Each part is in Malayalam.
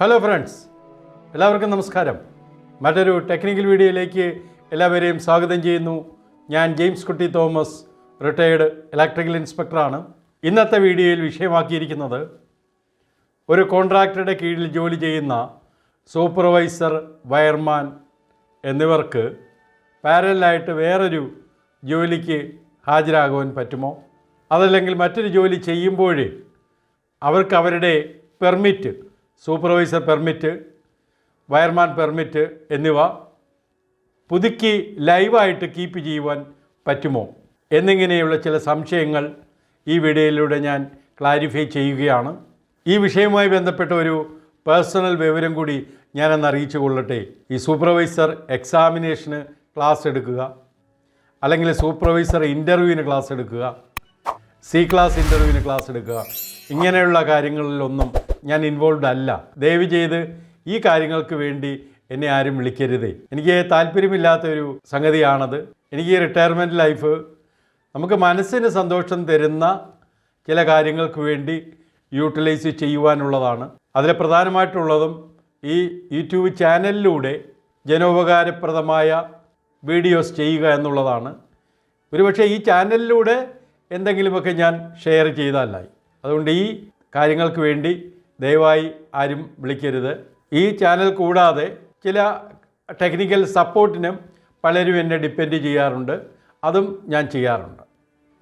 ഹലോ ഫ്രണ്ട്സ് എല്ലാവർക്കും നമസ്കാരം. മറ്റൊരു ടെക്നിക്കൽ വീഡിയോയിലേക്ക് എല്ലാവരെയും സ്വാഗതം ചെയ്യുന്നു. ഞാൻ ജെയിംസ് കുട്ടി തോമസ് റിട്ടയേർഡ് ഇലക്ട്രിക്കൽ ഇൻസ്പെക്ടറാണ് ഇന്നത്തെ വീഡിയോയിൽ വിഷയമാക്കിയിരിക്കുന്നത് ഒരു കോൺട്രാക്ടറുടെ കീഴിൽ ജോലി ചെയ്യുന്ന സൂപ്പർവൈസർ വയർമാൻ എന്നിവർക്ക് പാരലായിട്ട് വേറൊരു ജോലിക്ക് ഹാജരാകുവാൻ പറ്റുമോ? അതല്ലെങ്കിൽ മറ്റൊരു ജോലി ചെയ്യുമ്പോഴേ അവർക്ക് അവരുടെ permit supervisor permit wireman permit എന്നിവ പുതുക്കി ലൈവായിട്ട് കീപ്പ് ചെയ്യുവാൻ പറ്റുമോ? എന്നിങ്ങനെയുള്ള ചില സംശയങ്ങൾ ഈ വീഡിയോയിലൂടെ ഞാൻ ക്ലാരിഫൈ ചെയ്യുകയാണ്. ഈ വിഷയവുമായി ബന്ധപ്പെട്ട ഒരു പേഴ്സണൽ വിവരം കൂടി ഞാനെന്ന് അറിയിച്ചു കൊള്ളട്ടെ. ഈ സൂപ്പർവൈസർ എക്സാമിനേഷന് ക്ലാസ് എടുക്കുക അല്ലെങ്കിൽ സൂപ്പർവൈസർ ഇന്റർവ്യൂവിന് ക്ലാസ് എടുക്കുക സി ക്ലാസ് ഇന്റർവ്യൂവിന് ക്ലാസ് എടുക്കുക. ഇങ്ങനെയുള്ള കാര്യങ്ങളിലൊന്നും ഞാൻ ഇൻവോൾവ് അല്ല. ദയവ് ചെയ്ത് ഈ കാര്യങ്ങൾക്ക് വേണ്ടി എന്നെ ആരും വിളിക്കരുതേ. എനിക്ക് താല്പര്യമില്ലാത്തൊരു സംഗതിയാണത്. എനിക്ക് ഈ റിട്ടയർമെന്റ് ലൈഫ് നമുക്ക് മനസ്സിന് സന്തോഷം തരുന്ന ചില കാര്യങ്ങൾക്ക് വേണ്ടി യൂട്ടിലൈസ് ചെയ്യുവാനുള്ളതാണ്. അതിൽ പ്രധാനമായിട്ടുള്ളതും ഈ യൂട്യൂബ് ചാനലിലൂടെ ജനോപകാരപ്രദമായ വീഡിയോസ് ചെയ്യുക എന്നുള്ളതാണ്. ഒരുപക്ഷെ ഈ ചാനലിലൂടെ എന്തെങ്കിലുമൊക്കെ ഞാൻ ഷെയർ ചെയ്താലായി. അതുകൊണ്ട് ഈ കാര്യങ്ങൾക്ക് വേണ്ടി ദയവായി ആരും വിളിക്കരുത്. ഈ ചാനൽ കൂടാതെ ചില ടെക്നിക്കൽ സപ്പോർട്ടിനും പലരും എന്നെ ഡിപ്പെൻഡ് ചെയ്യാറുണ്ട്. അതും ഞാൻ ചെയ്യാറുണ്ട്.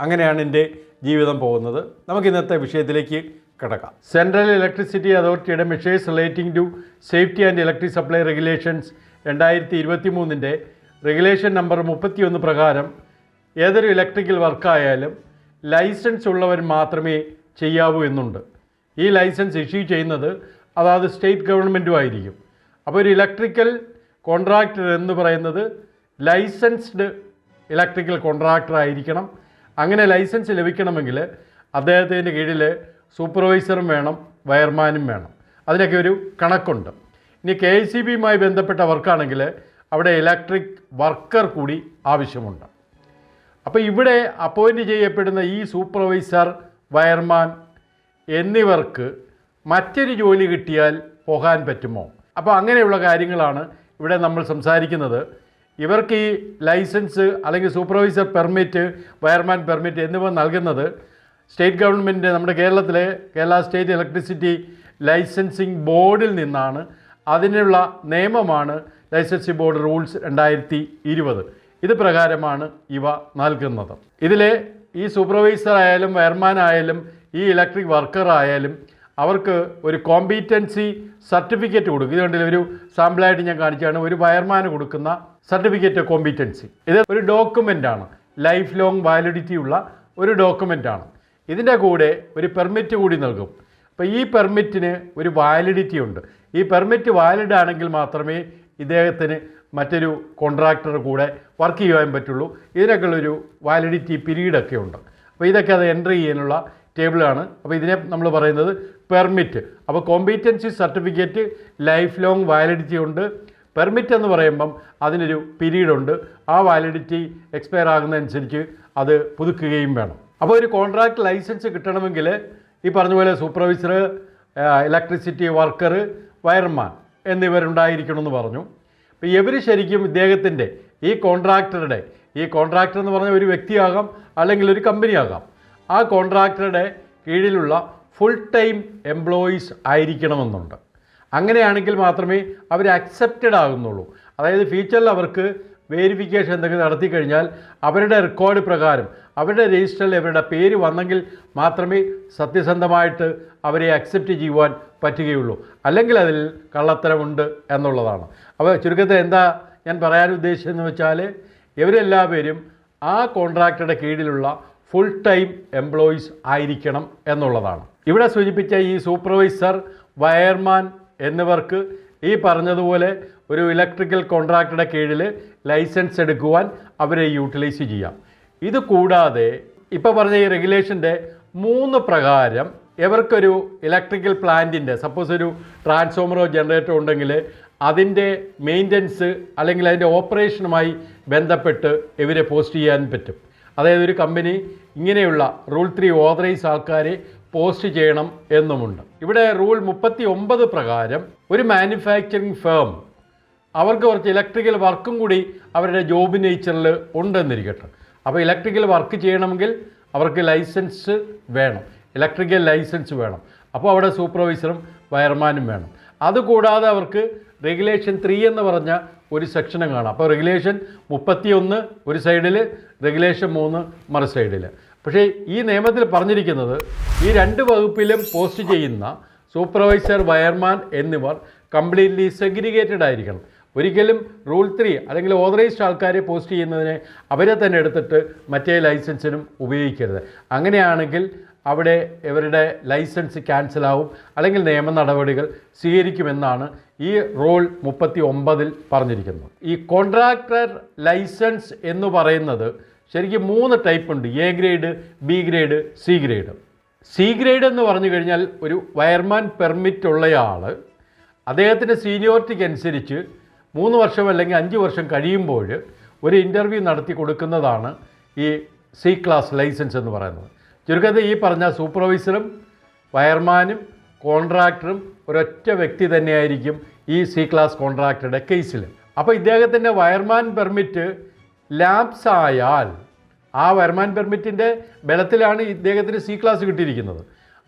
അങ്ങനെയാണ് എന്റെ ജീവിതം പോകുന്നത്. നമുക്ക് ഇന്നത്തെ വിഷയത്തിലേക്ക് കിടക്കാം. സെൻട്രൽ ഇലക്ട്രിസിറ്റി അതോറിറ്റിയുടെ measures relating to safety and electric supply regulations രണ്ടായിരത്തി ഇരുപത്തി മൂന്നിന്റെ റെഗുലേഷൻ നമ്പർ മുപ്പത്തിയൊന്ന് പ്രകാരം ഏതൊരു ഇലക്ട്രിക്കൽ വർക്കായാലും ലൈസൻസ് ഉള്ളവർ മാത്രമേ ചെയ്യാവൂ എന്നുണ്ട്. ഈ ലൈസൻസ് ഇഷ്യൂ ചെയ്യുന്നത് അതാത് സ്റ്റേറ്റ് ഗവൺമെന്റും ആയിരിക്കും. അപ്പോൾ ഒരു ഇലക്ട്രിക്കൽ കോൺട്രാക്ടർ എന്ന് പറയുന്നത് ലൈസൻസ്ഡ് ഇലക്ട്രിക്കൽ കോൺട്രാക്ടർ ആയിരിക്കണം. അങ്ങനെ ലൈസൻസ് ലഭിക്കണമെങ്കിൽ അദ്ദേഹത്തിന്റെ കീഴിൽ സൂപ്പർവൈസറും വേണം വയർമാനും വേണം. അതിനൊക്കെ ഒരു കണക്കുണ്ട്. ഇനി കെ എസ് സി ബിയുമായി ബന്ധപ്പെട്ട വർക്കാണെങ്കിൽ അവിടെ ഇലക്ട്രിക് വർക്കർ കൂടി ആവശ്യമുണ്ട്. അപ്പോൾ ഇവിടെ അപ്പോയിന്റ് ചെയ്യപ്പെടുന്ന ഈ സൂപ്പർവൈസർ വയർമാൻ എന്നിവർക്ക് മറ്റൊരു ജോലി കിട്ടിയാൽ പോകാൻ പറ്റുമോ? അപ്പോൾ അങ്ങനെയുള്ള കാര്യങ്ങളാണ് ഇവിടെ നമ്മൾ സംസാരിക്കുന്നത്. ഇവർക്ക് ഈ ലൈസൻസ് അല്ലെങ്കിൽ സൂപ്പർവൈസർ പെർമിറ്റ് വയർമാൻ പെർമിറ്റ് എന്നിവ നൽകുന്നത് സ്റ്റേറ്റ് ഗവൺമെന്റ് നമ്മുടെ കേരളത്തിലെ കേരള സ്റ്റേറ്റ് ഇലക്ട്രിസിറ്റി ലൈസൻസിങ് ബോർഡിൽ നിന്നാണ്. അതിനുള്ള നിയമമാണ് ലൈസൻസിങ് ബോർഡ് റൂൾസ് രണ്ടായിരത്തി ഇരുപത്. ഇത് പ്രകാരമാണ് ഇവ നൽകുന്നത്. ഇതിലെ ഈ സൂപ്പർവൈസർ ആയാലും വയർമാൻ ആയാലും ഈ ഇലക്ട്രിക് വർക്കർ ആയാലും അവർക്ക് ഒരു കോമ്പീറ്റൻസി സർട്ടിഫിക്കറ്റ് കൊടുക്കും. ഇതുകൊണ്ട് ഒരു സാമ്പിളായിട്ട് ഞാൻ കാണിച്ചാണ് ഒരു വയർമാന് കൊടുക്കുന്ന സർട്ടിഫിക്കറ്റ് കോമ്പീറ്റൻസി ഇത് ഒരു ഡോക്യുമെന്റ് ആണ്. ലൈഫ് ലോങ് വാലിഡിറ്റി ഉള്ള ഒരു ഡോക്യുമെന്റ് ആണ്. ഇതിന്റെ കൂടെ ഒരു പെർമിറ്റ് കൂടി നൽകും. അപ്പോൾ ഈ പെർമിറ്റിന് ഒരു വാലിഡിറ്റി ഉണ്ട്. ഈ പെർമിറ്റ് വാലിഡ് ആണെങ്കിൽ മാത്രമേ ഇദ്ദേഹത്തിന് മറ്റൊരു കോൺട്രാക്ടർ കൂടെ വർക്ക് ചെയ്യാൻ പറ്റുള്ളൂ. ഇതിനൊക്കെയുള്ളൊരു വാലിഡിറ്റി പീരീഡൊക്കെ ഉണ്ട്. അപ്പോൾ ഇതൊക്കെ അത് എൻട്രി ചെയ്യാനുള്ള ടേബിളാണ് അപ്പോൾ ഇതിനെ നമ്മൾ പറയുന്നത് പെർമിറ്റ് അപ്പോൾ competency certificate life long validity ഉണ്ട്. പെർമിറ്റ് എന്ന് പറയുമ്പം അതിനൊരു പീരീഡ് ഉണ്ട്. ആ വാലിഡിറ്റി എക്സ്പയർ ആകുന്നതനുസരിച്ച് അത് പുതുക്കുകയും വേണം. അപ്പോൾ ഒരു കോൺട്രാക്ട് ലൈസൻസ് കിട്ടണമെങ്കിൽ ഈ പറഞ്ഞ പോലെ സൂപ്പർവൈസർ ഇലക്ട്രിസിറ്റി വർക്കർ വയർമാൻ എന്നിവരുണ്ടായിരിക്കണമെന്ന് പറഞ്ഞു. അപ്പോൾ ഇവർ ശരിക്കും ഇദ്ദേഹത്തിന്റെ ഈ കോൺട്രാക്ടറുടെ ഈ കോൺട്രാക്ടർ എന്ന് പറഞ്ഞ ഒരു വ്യക്തിയാകാം അല്ലെങ്കിൽ ഒരു കമ്പനിയാകാം ആ കോൺട്രാക്ടറുടെ കീഴിലുള്ള ഫുൾ ടൈം എംപ്ലോയീസ് ആയിരിക്കണമെന്നുണ്ട്. അങ്ങനെയാണെങ്കിൽ മാത്രമേ അവർ അക്സെപ്റ്റഡ് ആകുന്നുള്ളൂ. അതായത് ഫ്യൂച്ചറിൽ അവർക്ക് വേരിഫിക്കേഷൻ എന്തെങ്കിലും നടത്തി കഴിഞ്ഞാൽ അവരുടെ റെക്കോർഡ് പ്രകാരം അവരുടെ രജിസ്റ്ററിൽ അവരുടെ പേര് വന്നെങ്കിൽ മാത്രമേ സത്യസന്ധമായിട്ട് അവരെ അക്സെപ്റ്റ് ചെയ്യുവാൻ പറ്റുകയുള്ളൂ. അല്ലെങ്കിൽ അതിൽ കള്ളത്തരമുണ്ട് എന്നുള്ളതാണ്. അപ്പോൾ ചുരുക്കത്തിൽ എന്താ ഞാൻ പറയാൻ ഉദ്ദേശിച്ചതെന്ന് വെച്ചാൽ ഇവരെല്ലാവരും ആ കോൺട്രാക്ടറുടെ കീഴിലുള്ള ഫുൾ ടൈം എംപ്ലോയീസ് ആയിരിക്കണം എന്നുള്ളതാണ്. ഇവിടെ സൂചിപ്പിച്ച ഈ സൂപ്പർവൈസർ വയർമാൻ എന്നിവർക്ക് ഈ പറഞ്ഞതുപോലെ ഒരു ഇലക്ട്രിക്കൽ കോൺട്രാക്ടറുടെ കീഴിൽ ലൈസൻസ് എടുക്കുവാൻ അവരെ യൂട്ടിലൈസ് ചെയ്യാം. ഇത് കൂടാതെ ഇപ്പോൾ പറഞ്ഞ ഈ റെഗുലേഷന്റെ മൂന്ന് പ്രകാരം ഇവർക്കൊരു ഇലക്ട്രിക്കൽ പ്ലാന്റിന്റെ സപ്പോസ് ഒരു ട്രാൻസ്ഫോമറോ ജനറേറ്ററോ ഉണ്ടെങ്കിൽ അതിന്റെ മെയിന്റനൻസ് അല്ലെങ്കിൽ അതിന്റെ ഓപ്പറേഷനുമായി ബന്ധപ്പെട്ട് ഇവരെ പോസ്റ്റ് ചെയ്യാൻ പറ്റും. അതായത് ഒരു കമ്പനി ഇങ്ങനെയുള്ള റൂൾ ത്രീ ഓതറൈസ് ആൾക്കാരെ പോസ്റ്റ് ചെയ്യണം എന്നുമുണ്ട്. ഇവിടെ റൂൾ മുപ്പത്തി ഒമ്പത് പ്രകാരം ഒരു മാനുഫാക്ചറിങ് ഫേം അവർക്ക് കുറച്ച് ഇലക്ട്രിക്കൽ വർക്കും കൂടി അവരുടെ ജോബ് നേച്ചറിൽ ഉണ്ടെന്നിരിക്കട്ടെ അപ്പോൾ ഇലക്ട്രിക്കൽ വർക്ക് ചെയ്യണമെങ്കിൽ അവർക്ക് ലൈസൻസ് വേണം. ഇലക്ട്രിക്കൽ ലൈസൻസ് വേണം. അപ്പോൾ അവിടെ സൂപ്പർവൈസറും വയർമാനും വേണം. അതുകൂടാതെ അവർക്ക് റെഗുലേഷൻ ത്രീ എന്ന് പറഞ്ഞ ഒരു സെക്ഷനും കാണാം. അപ്പോൾ റെഗുലേഷൻ മുപ്പത്തിയൊന്ന് ഒരു സൈഡിൽ റെഗുലേഷൻ മൂന്ന് മറു സൈഡിൽ പക്ഷേ ഈ നിയമത്തിൽ പറഞ്ഞിരിക്കുന്നത് ഈ രണ്ട് വകുപ്പിലും പോസ്റ്റ് ചെയ്യുന്ന സൂപ്പർവൈസർ വയർമാൻ എന്നിവർ കംപ്ലീറ്റ്ലി സെഗ്രിഗേറ്റഡ് ആയിരിക്കണം. ഒരിക്കലും റൂൾ ത്രീ അല്ലെങ്കിൽ ഓതറൈസ്ഡ് ആൾക്കാരെ പോസ്റ്റ് ചെയ്യുന്നതിനെ അവരെ തന്നെ എടുത്തിട്ട് മറ്റേ ലൈസൻസിനും ഉപയോഗിക്കരുത്. അങ്ങനെയാണെങ്കിൽ അവിടെ ഇവരുടെ ലൈസൻസ് ക്യാൻസലാവും അല്ലെങ്കിൽ നിയമ നടപടികൾ സ്വീകരിക്കുമെന്നാണ് ഈ റൂൾ മുപ്പത്തി ഒമ്പതിൽ പറഞ്ഞിരിക്കുന്നത്. ഈ കോൺട്രാക്ടർ ലൈസൻസ് എന്ന് പറയുന്നത് ശരിക്കും മൂന്ന് ടൈപ്പ് ഉണ്ട്. A grade B grade C grade. C grade എന്ന് പറഞ്ഞു കഴിഞ്ഞാൽ ഒരു വയർമാൻ പെർമിറ്റ് ഉള്ളയാൾ അദ്ദേഹത്തിന്റെ സീനിയോറിറ്റിക്ക് അനുസരിച്ച് മൂന്ന് വർഷം അല്ലെങ്കിൽ അഞ്ച് വർഷം കഴിയുമ്പോൾ ഒരു ഇന്റർവ്യൂ നടത്തി കൊടുക്കുന്നതാണ് ഈ സി ക്ലാസ് ലൈസൻസ് എന്ന് പറയുന്നത്. ചുരുക്കത്തിൽ ഈ പറഞ്ഞ സൂപ്പർവൈസറും വയർമാനും കോൺട്രാക്ടറും ഒരൊറ്റ വ്യക്തി തന്നെയായിരിക്കും ഈ സി ക്ലാസ് കോൺട്രാക്ടറുടെ കേസിൽ അപ്പോൾ ഇദ്ദേഹത്തിന്റെ വയർമാൻ പെർമിറ്റ് ലാപ്സ് ആയാൽ ആ വയർമാൻ പെർമിറ്റിന്റെ ബലത്തിലാണ് ഇദ്ദേഹത്തിന് സി ക്ലാസ് കിട്ടിയിരിക്കുന്നത്.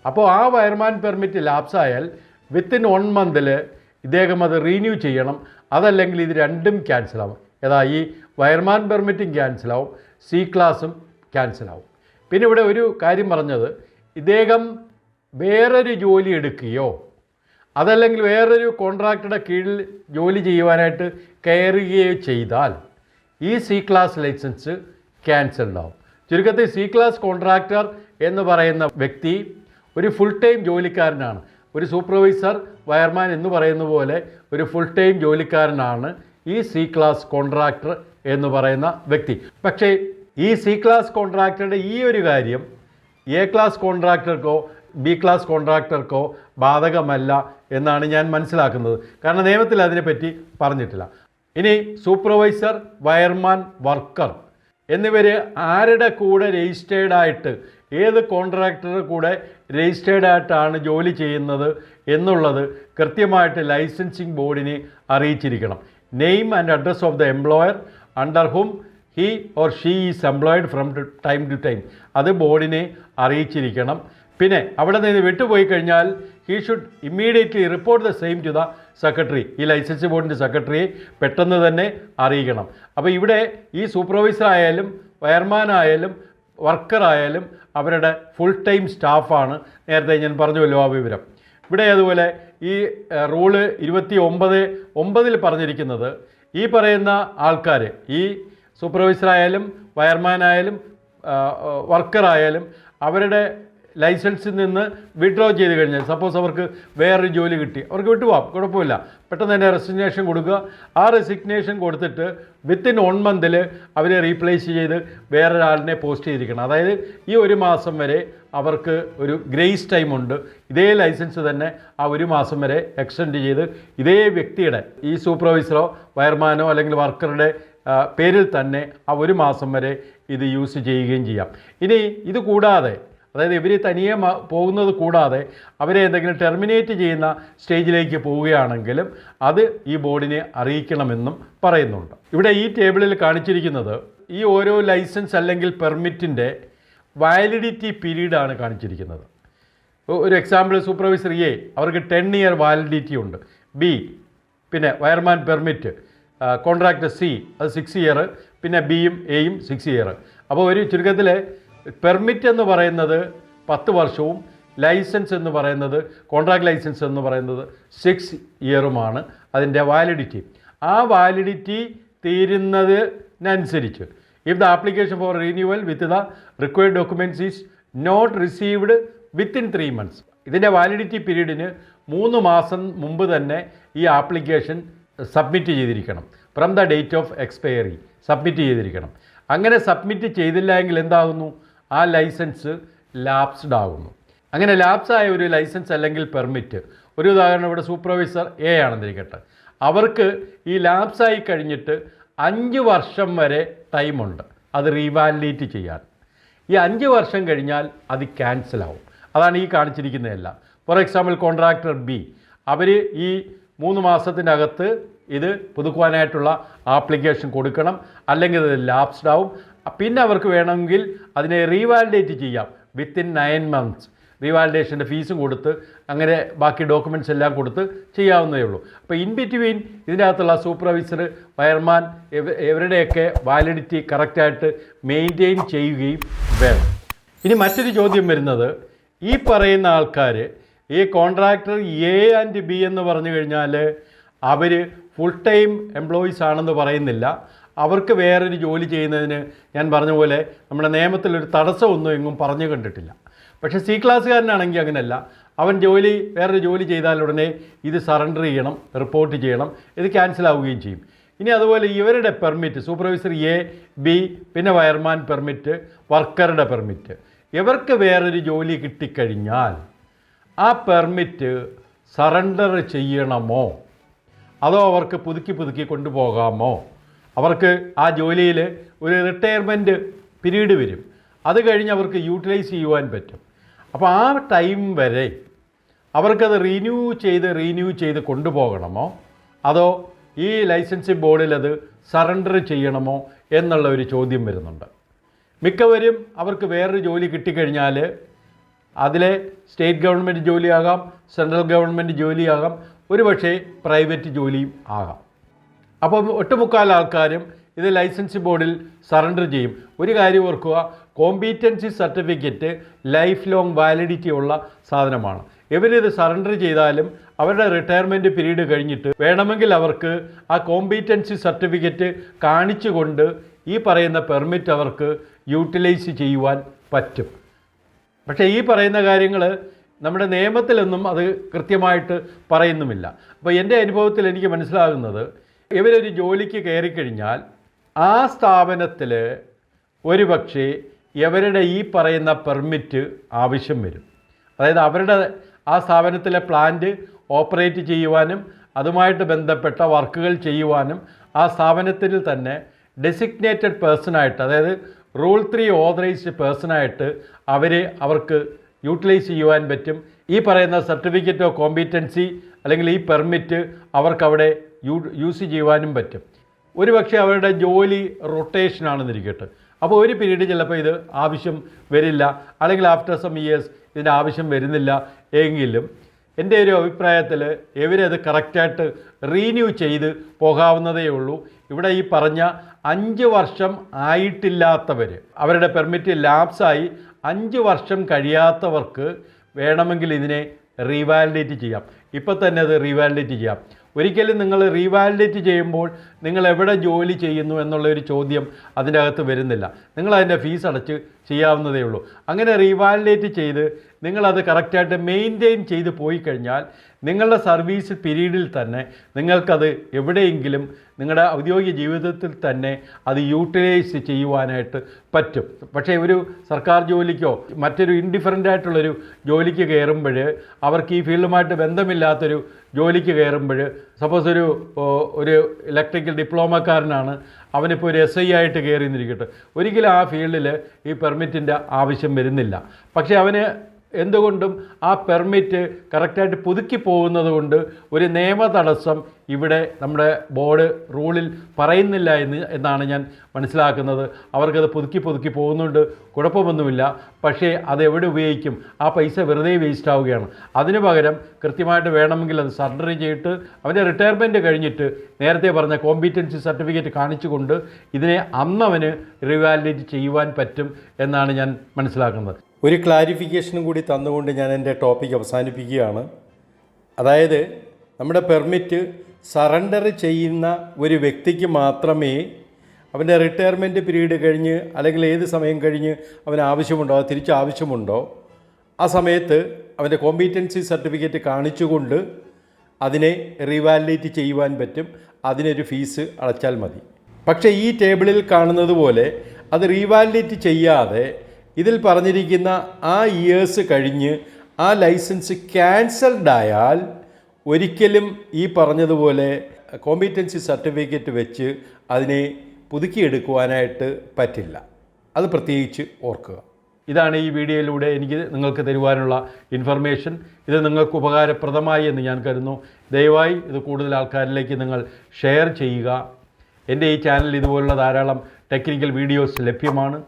അപ്പോൾ ആ വയർമാൻ പെർമിറ്റ് ലാപ്സ് ആയാൽ വിത്തിൻ വൺ മന്തിൽ ഇദ്ദേഹം അത് റീന്യൂ ചെയ്യണം. അതല്ലെങ്കിൽ ഇത് രണ്ടും ക്യാൻസലാവും ഏതാ ഈ വയർമാൻ പെർമിറ്റും ക്യാൻസലാവും സി ക്ലാസും ക്യാൻസലാവും പിന്നെ ഇവിടെ ഒരു കാര്യം പറഞ്ഞത് ഇദ്ദേഹം വേറൊരു ജോലി എടുക്കുകയോ അതല്ലെങ്കിൽ വേറൊരു കോൺട്രാക്ടറുടെ കീഴിൽ ജോലി ചെയ്യുവാനായിട്ട് കയറുകയോ ചെയ്താൽ ഈ സി ക്ലാസ് ലൈസൻസ് ക്യാൻസൽ ആവും ചുരുക്കത്തിൽ സി ക്ലാസ് കോൺട്രാക്ടർ എന്ന് പറയുന്ന വ്യക്തി ഒരു ഫുൾ ടൈം ജോലിക്കാരനാണ്. ഒരു സൂപ്പർവൈസർ വയർമാൻ എന്ന് പറയുന്ന പോലെ ഒരു ഫുൾ ടൈം ജോലിക്കാരനാണ് ഈ സി ക്ലാസ് കോൺട്രാക്ടർ എന്ന് പറയുന്ന വ്യക്തി. പക്ഷേ ഈ സി ക്ലാസ് കോൺട്രാക്ടറുടെ ഈ ഒരു കാര്യം എ ക്ലാസ് കോൺട്രാക്ടർക്കോ ബി ക്ലാസ് കോൺട്രാക്ടർക്കോ ബാധകമല്ല എന്നാണ് ഞാൻ മനസ്സിലാക്കുന്നത്. കാരണം നിയമത്തിൽ അതിനെപ്പറ്റി പറഞ്ഞിട്ടില്ല. ഇനി സൂപ്പർവൈസർ വയർമാൻ വർക്കർ എന്നിവർ ആരുടെ കൂടെ രജിസ്റ്റേർഡ് ആയിട്ട് ഏത് കോൺട്രാക്ടറുടെ കൂടെ രജിസ്റ്റേർഡ് ആയിട്ടാണ് ജോലി ചെയ്യുന്നത് എന്നുള്ളത് കൃത്യമായിട്ട് ലൈസൻസിങ് ബോർഡിനെ അറിയിച്ചിരിക്കണം. Name and address of the employer under whom he or she is employed from time to time അത് ബോർഡിനെ അറിയിച്ചിരിക്കണം. പിന്നെ അവിടെ നിന്ന് വിട്ടുപോയി കഴിഞ്ഞാൽ he should immediately report the same to the secretary ഈ ലൈസൻസ് ബോർഡിന്റെ സെക്രട്ടറിയെ പെട്ടെന്ന് തന്നെ അറിയിക്കണം. അപ്പോൾ ഇവിടെ ഈ സൂപ്പർവൈസർ ആയാലും വയർമാൻ ആയാലും അവരുടെ ഫുൾ ടൈം സ്റ്റാഫാണ് നേരത്തെ ഞാൻ പറഞ്ഞുവല്ലോ ആ വിവരം. ഇവിടെ അതുപോലെ ഈ റൂൾ ഇരുപത്തി ഒമ്പത് ഒമ്പതിൽ പറഞ്ഞിരിക്കുന്നത് ഈ പറയുന്ന ആൾക്കാർ ഈ സൂപ്പർവൈസറായാലും വയർമാനായാലും വർക്കറായാലും അവരുടെ ലൈസൻസിൽ നിന്ന് വിഡ്രോ ചെയ്ത് കഴിഞ്ഞാൽ സപ്പോസ് അവർക്ക് വേറൊരു ജോലി കിട്ടി അവർക്ക് വിട്ടുപോകാം കുഴപ്പമില്ല. പെട്ടെന്ന് തന്നെ റെസിഗ്നേഷൻ കൊടുക്കുക. ആ റെസിഗ്നേഷൻ കൊടുത്തിട്ട് വിത്തിൻ വൺ മന്തിൽ അവരെ റീപ്ലേസ് ചെയ്ത് വേറൊരാളിനെ പോസ്റ്റ് ചെയ്തിരിക്കണം. അതായത് ഈ ഒരു മാസം വരെ അവർക്ക് ഒരു ഗ്രേസ് ടൈം ഉണ്ട്. ഇതേ ലൈസൻസ് തന്നെ ആ ഒരു മാസം വരെ എക്സ്റ്റെൻഡ് ചെയ്ത് ഇതേ വ്യക്തിയുടെ ഈ സൂപ്പർവൈസറോ വയർമാനോ അല്ലെങ്കിൽ വർക്കറുടെ പേരിൽ തന്നെ ആ ഒരു മാസം വരെ ഇത് യൂസ് ചെയ്യുകയും ചെയ്യാം. ഇനി ഇത് കൂടാതെ അതായത് ഇവർ തനിയെ പോകുന്നത് കൂടാതെ അവരെ എന്തെങ്കിലും ടെർമിനേറ്റ് ചെയ്യുന്ന സ്റ്റേജിലേക്ക് പോവുകയാണെങ്കിലും അത് ഈ ബോർഡിനെ അറിയിക്കണമെന്നും പറയുന്നുണ്ട്. ഇവിടെ ഈ ടേബിളിൽ കാണിച്ചിരിക്കുന്നത് ഈ ഓരോ ലൈസൻസ് അല്ലെങ്കിൽ പെർമിറ്റിന്റെ വാലിഡിറ്റി പീരീഡാണ് കാണിച്ചിരിക്കുന്നത്. ഒരു എക്സാമ്പിൾ സൂപ്പർവൈസർ എ അവർക്ക് ടെൻ ഇയർ വാലിഡിറ്റി ഉണ്ട്. ബി പിന്നെ വയർമാൻ പെർമിറ്റ്. കോൺട്രാക്ട് സി അത് സിക്സ് ഇയർ പിന്നെ ബിയും എയും സിക്സ് ഇയർ അപ്പോൾ ഒരു ചുരുക്കത്തിൽ പെർമിറ്റ് എന്ന് പറയുന്നത് പത്ത് വർഷവും ലൈസൻസ് എന്ന് പറയുന്നത് കോൺട്രാക്ട് ലൈസൻസ് എന്ന് പറയുന്നത് സിക്സ് ഇയറുമാണ് അതിന്റെ വാലിഡിറ്റി ആ validity തീരുന്നതിനനുസരിച്ച് if the application for renewal with the required documents is not received within three months ഇതിന്റെ വാലിഡിറ്റി പീരീഡിന് മൂന്ന് മാസം മുമ്പ് തന്നെ ഈ ആപ്ലിക്കേഷൻ സബ്മിറ്റ് ചെയ്തിരിക്കണം. From the date of expiry submit ചെയ്തിരിക്കണം. അങ്ങനെ സബ്മിറ്റ് ചെയ്തില്ല എങ്കിൽ എന്താകുന്നു? ആ ലൈസൻസ് ലാപ്സ്ഡ് ആകുന്നു അങ്ങനെ ലാപ്സ് ആയ ഒരു ലൈസൻസ് അല്ലെങ്കിൽ പെർമിറ്റ് ഒരു ഉദാഹരണം ഇവിടെ സൂപ്പർവൈസർ എ ആണെന്നിരിക്കട്ടെ. അവർക്ക് ഈ ലാപ്സായി കഴിഞ്ഞിട്ട് അഞ്ച് വർഷം വരെ ടൈമുണ്ട് അത് റീവാലിഡേറ്റ് ചെയ്യാൻ. ഈ അഞ്ച് വർഷം കഴിഞ്ഞാൽ അത് ക്യാൻസലാവും അതാണ് ഈ കാണിച്ചിരിക്കുന്നതല്ല. ഫോർ എക്സാമ്പിൾ കോൺട്രാക്ടർ ബി അവർ ഈ മൂന്ന് മാസത്തിന്റെ അകത്ത് ഇത് പുതുക്കുവാനായിട്ടുള്ള ആപ്ലിക്കേഷൻ കൊടുക്കണം. അല്ലെങ്കിൽ അത് ലാപ്സ്ഡ് ആവും. പിന്നെ അവർക്ക് വേണമെങ്കിൽ അതിനെ റീവാലിഡേറ്റ് ചെയ്യാം വിത്തിൻ നയൻ മന്ത്സ് റീവാലിഡേഷന്റെ ഫീസും കൊടുത്ത് അങ്ങനെ ബാക്കി ഡോക്യുമെന്റ്സ് എല്ലാം കൊടുത്ത് ചെയ്യാവുന്നതേ ഉള്ളൂ. അപ്പോൾ ഇൻ ബിറ്റ്വീൻ ഇതിനകത്തുള്ള സൂപ്പർവൈസർ വയർമാൻ എവരുടെയൊക്കെ വാലിഡിറ്റി കറക്റ്റായിട്ട് മെയിന്റെയിൻ ചെയ്യുകയും വേണം. ഇനി മറ്റൊരു ചോദ്യം വരുന്നത് ഈ പറയുന്ന ആൾക്കാർ ഈ കോൺട്രാക്ടർ എ ആൻഡ് ബി എന്ന് പറഞ്ഞു കഴിഞ്ഞാൽ അവർ ഫുൾ ടൈം എംപ്ലോയീസ് ആണെന്ന് പറയുന്നില്ല. അവർക്ക് വേറൊരു ജോലി ചെയ്യുന്നതിന് ഞാൻ പറഞ്ഞ പോലെ നമ്മുടെ നിയമത്തിലൊരു തടസ്സമൊന്നും എങ്ങും പറഞ്ഞു കണ്ടിട്ടില്ല. പക്ഷേ സി ക്ലാസ്സുകാരനാണെങ്കിൽ അങ്ങനെയല്ല അവൻ ജോലി വേറൊരു ജോലി ചെയ്താൽ ഉടനെ ഇത് സറണ്ടർ ചെയ്യണം റിപ്പോർട്ട് ചെയ്യണം ഇത് ക്യാൻസൽ ആവുകയും ചെയ്യും. ഇനി അതുപോലെ ഇവരുടെ പെർമിറ്റ് സൂപ്പർവൈസർ എ ബി പിന്നെ വയർമാൻ പെർമിറ്റ് വർക്കറുടെ പെർമിറ്റ് ഇവർക്ക് വേറൊരു ജോലി കിട്ടിക്കഴിഞ്ഞാൽ ആ പെർമിറ്റ് സറണ്ടർ ചെയ്യണമോ? അതോ അവർക്ക് പുതുക്കി പുതുക്കി കൊണ്ടുപോകാമോ? അവർക്ക് ആ ജോലിയിൽ ഒരു റിട്ടയർമെന്റ് പീരീഡ് വരും. അത് കഴിഞ്ഞ് അവർക്ക് യൂട്ടിലൈസ് ചെയ്യുവാൻ പറ്റും. അപ്പോൾ ആ ടൈം വരെ അവർക്കത് റിന്യൂ ചെയ്ത് റീന്യൂ ചെയ്ത് കൊണ്ടുപോകണമോ? അതോ ഈ ലൈസൻസിങ് ബോർഡിൽ അത് സറണ്ടർ ചെയ്യണമോ എന്നുള്ള ഒരു ചോദ്യം വരുന്നുണ്ട്. മിക്കവരും അവർക്ക് വേറൊരു ജോലി കിട്ടിക്കഴിഞ്ഞാൽ അതിലെ സ്റ്റേറ്റ് ഗവൺമെന്റ് ജോലിയാകാം സെൻട്രൽ ഗവൺമെന്റ് ജോലിയാകാം ഒരുപക്ഷേ പ്രൈവറ്റ് ജോലിയും ആകാം. അപ്പം ഒട്ടുമുക്കാൽ ആൾക്കാരും ഇത് ലൈസൻസ് ബോർഡിൽ സറണ്ടർ ചെയ്യും. ഒരു കാര്യം ഓർക്കുക competency certificate life long validity ഉള്ള സാധനമാണ്. ഇവരിത് സറണ്ടർ ചെയ്താലും അവരുടെ റിട്ടയർമെന്റ് പീരീഡ് കഴിഞ്ഞിട്ട് വേണമെങ്കിൽ അവർക്ക് ആ കോമ്പീറ്റൻസി സർട്ടിഫിക്കറ്റ് കാണിച്ചുകൊണ്ട് ഈ പറയുന്ന പെർമിറ്റ് അവർക്ക് യൂട്ടിലൈസ് ചെയ്യുവാൻ പറ്റും. പക്ഷേ ഈ പറയുന്ന കാര്യങ്ങൾ നമ്മുടെ നിയമത്തിലൊന്നും അത് കൃത്യമായിട്ട് പറയുന്നുമില്ല. അപ്പോൾ എന്റെ അനുഭവത്തിൽ എനിക്ക് മനസ്സിലാകുന്നത് ഇവരൊരു ജോലിക്ക് കയറിക്കഴിഞ്ഞാൽ ആ സ്ഥാപനത്തിൽ ഒരു പക്ഷേ ഇവരുടെ ഈ പറയുന്ന പെർമിറ്റ് ആവശ്യം വരും. അതായത് അവരുടെ ആ സ്ഥാപനത്തിലെ പ്ലാന്റ് ഓപ്പറേറ്റ് ചെയ്യുവാനും അതുമായിട്ട് ബന്ധപ്പെട്ട വർക്കുകൾ ചെയ്യുവാനും ആ സ്ഥാപനത്തിൽ തന്നെ ഡെസിഗ്നേറ്റഡ് പേഴ്സണായിട്ട് അതായത് റൂൾ ത്രീ ഓതറൈസ്ഡ് പേഴ്സണായിട്ട് അവരെ അവർക്ക് യൂട്ടിലൈസ് ചെയ്യുവാൻ പറ്റും. ഈ പറയുന്ന സർട്ടിഫിക്കറ്റ് ഓഫ് കോമ്പീറ്റൻസി അല്ലെങ്കിൽ ഈ പെർമിറ്റ് അവർക്കവിടെ യൂ യൂസ് ചെയ്യുവാനും പറ്റും. ഒരുപക്ഷെ അവരുടെ ജോലി റൊട്ടേഷൻ ആണെന്നിരിക്കട്ടെ അപ്പോൾ ഒരു പീരീഡ് ചിലപ്പോൾ ഇത് ആവശ്യം വരില്ല. അല്ലെങ്കിൽ ആഫ്റ്റർ സം ഇയേഴ്സ് ഇതിന്റെ ആവശ്യം വരുന്നില്ല എങ്കിലും എന്റെ ഒരു അഭിപ്രായത്തിൽ ഇവരത് കറക്റ്റായിട്ട് റീന്യൂ ചെയ്ത് പോകാവുന്നതേ ഉള്ളൂ. ഇവിടെ ഈ പറഞ്ഞ അഞ്ച് വർഷം ആയിട്ടില്ലാത്തവർ അവരുടെ പെർമിറ്റ് ലാപ്സായി അഞ്ച് വർഷം കഴിയാത്തവർക്ക് വേണമെങ്കിൽ ഇതിനെ റീവാലിഡേറ്റ് ചെയ്യാം. ഇപ്പം തന്നെ അത് റീവാലിഡേറ്റ് ചെയ്യാം ഒരിക്കലും നിങ്ങൾ റീവാലിഡേറ്റ് ചെയ്യുമ്പോൾ നിങ്ങൾ എവിടെ ജോലി ചെയ്യുന്നു എന്നുള്ള ഒരു ചോദ്യം അതിന്റെ അകത്ത് വരുന്നില്ല. നിങ്ങൾ അതിന്റെ ഫീസ് അടച്ച് ചെയ്യാവുന്നതേ ഉള്ളൂ. അങ്ങനെ റീവാലിഡേറ്റ് ചെയ്ത് നിങ്ങളത് കറക്റ്റായിട്ട് മെയിന്റെയിൻ ചെയ്ത് പോയി കഴിഞ്ഞാൽ നിങ്ങളുടെ സർവീസ് പീരീഡിൽ തന്നെ നിങ്ങൾക്കത് എവിടെയെങ്കിലും നിങ്ങളുടെ ഔദ്യോഗിക ജീവിതത്തിൽ തന്നെ അത് യൂട്ടിലൈസ് ചെയ്യുവാനായിട്ട് പറ്റും. പക്ഷേ ഒരു സർക്കാർ ജോലിക്കോ മറ്റൊരു ഇൻഡിഫറന്റ് ആയിട്ടുള്ളൊരു ജോലിക്ക് കയറുമ്പോൾ അവർക്ക് ഈ ഫീൽഡുമായിട്ട് ബന്ധമില്ലാത്തൊരു ജോലിക്ക് കയറുമ്പോൾ സപ്പോസ് ഒരു ഒരു ഇലക്ട്രിക്കൽ ഡിപ്ലോമക്കാരനാണ് അവനിപ്പോൾ ഒരു എസ് ഐ ആയിട്ട് കയറി നിന്നിരിക്കട്ടെ ഒരിക്കലും ആ ഫീൽഡിൽ ഈ പെർമിറ്റിന്റെ ആവശ്യം വരുന്നില്ല. പക്ഷേ അവന് എന്തുകൊണ്ടും ആ പെർമിറ്റ് കറക്റ്റായിട്ട് പുതുക്കി പോകുന്നത് കൊണ്ട് ഒരു നിയമ തടസ്സം ഇവിടെ നമ്മുടെ ബോർഡ് റൂളിൽ പറയുന്നില്ല എന്ന് എന്നാണ് ഞാൻ മനസ്സിലാക്കുന്നത്. അവർക്കത് പുതുക്കി പുതുക്കി പോകുന്നുണ്ട്. കുഴപ്പമൊന്നുമില്ല. പക്ഷേ അത് എവിടെ ഉപയോഗിക്കും? ആ പൈസ വെറുതെ വേസ്റ്റ് ആവുകയാണ്. അതിന് പകരം കൃത്യമായിട്ട് വേണമെങ്കിൽ അത് സർജറി ചെയ്തിട്ട് അവന്റെ റിട്ടയർമെന്റ് കഴിഞ്ഞിട്ട് നേരത്തെ പറഞ്ഞ കോമ്പീറ്റൻസി സർട്ടിഫിക്കറ്റ് കാണിച്ചുകൊണ്ട് ഇതിനെ അന്നവന് റിവാലിഡേറ്റ് ചെയ്യുവാൻ പറ്റും എന്നാണ് ഞാൻ മനസ്സിലാക്കുന്നത്. ഒരു ക്ലാരിഫിക്കേഷനും കൂടി തന്നുകൊണ്ട് ഞാൻ എന്റെ ടോപ്പിക് അവസാനിപ്പിക്കുകയാണ്. അതായത് നമ്മുടെ പെർമിറ്റ് സറണ്ടർ ചെയ്യുന്ന ഒരു വ്യക്തിക്ക് മാത്രമേ അവന്റെ റിട്ടയർമെന്റ് പീരീഡ് കഴിഞ്ഞ് അല്ലെങ്കിൽ ഏത് സമയം കഴിഞ്ഞ് അവന് ആവശ്യമുണ്ടോ അത് തിരിച്ച് ആവശ്യമുണ്ടോ ആ സമയത്ത് അവന്റെ കോമ്പീറ്റൻസി സർട്ടിഫിക്കറ്റ് കാണിച്ചുകൊണ്ട് അതിനെ റീവാലിഡേറ്റ് ചെയ്യുവാൻ പറ്റും. അതിനൊരു ഫീസ് അടച്ചാൽ മതി. പക്ഷേ ഈ ടേബിളിൽ കാണുന്നത് പോലെ അത് റീവാലിഡേറ്റ് ചെയ്യാതെ ഇതിൽ പറഞ്ഞിരിക്കുന്ന ആ ഇയേഴ്സ് കഴിഞ്ഞ് ആ ലൈസൻസ് ക്യാൻസൽഡ് ആയാൽ ഒരിക്കലും ഈ പറഞ്ഞതുപോലെ കോമ്പിറ്റൻസി സർട്ടിഫിക്കറ്റ് വെച്ച് അതിനെ പുതുക്കിയെടുക്കുവാനായിട്ട് പറ്റില്ല. അത് പ്രത്യേകിച്ച് ഓർക്കുക. ഇതാണ് ഈ വീഡിയോയിലൂടെ എനിക്ക് നിങ്ങൾക്ക് തരുവാനുള്ള ഇൻഫർമേഷൻ ഇത് നിങ്ങൾക്ക് ഉപകാരപ്രദമായി എന്ന് ഞാൻ കരുതുന്നു. ദയവായി ഇത് കൂടുതൽ ആൾക്കാരിലേക്ക് നിങ്ങൾ ഷെയർ ചെയ്യുക. എന്റെ ഈ ചാനൽ ഇതുപോലുള്ള ധാരാളം ടെക്നിക്കൽ വീഡിയോസ് ലഭ്യമാണ്.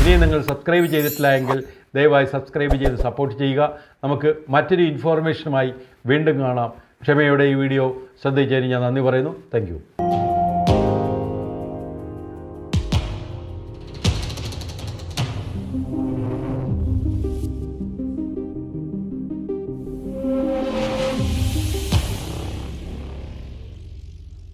ഇനി നിങ്ങൾ സബ്സ്ക്രൈബ് ചെയ്തിട്ടില്ല എങ്കിൽ ദയവായി സബ്സ്ക്രൈബ് ചെയ്ത് സപ്പോർട്ട് ചെയ്യുക. നമുക്ക് മറ്റൊരു ഇൻഫോർമേഷനുമായി വീണ്ടും കാണാം. ക്ഷമയോടെ ഈ വീഡിയോ ശ്രദ്ധിച്ചതിന് ഞാൻ നന്ദി പറയുന്നു. താങ്ക്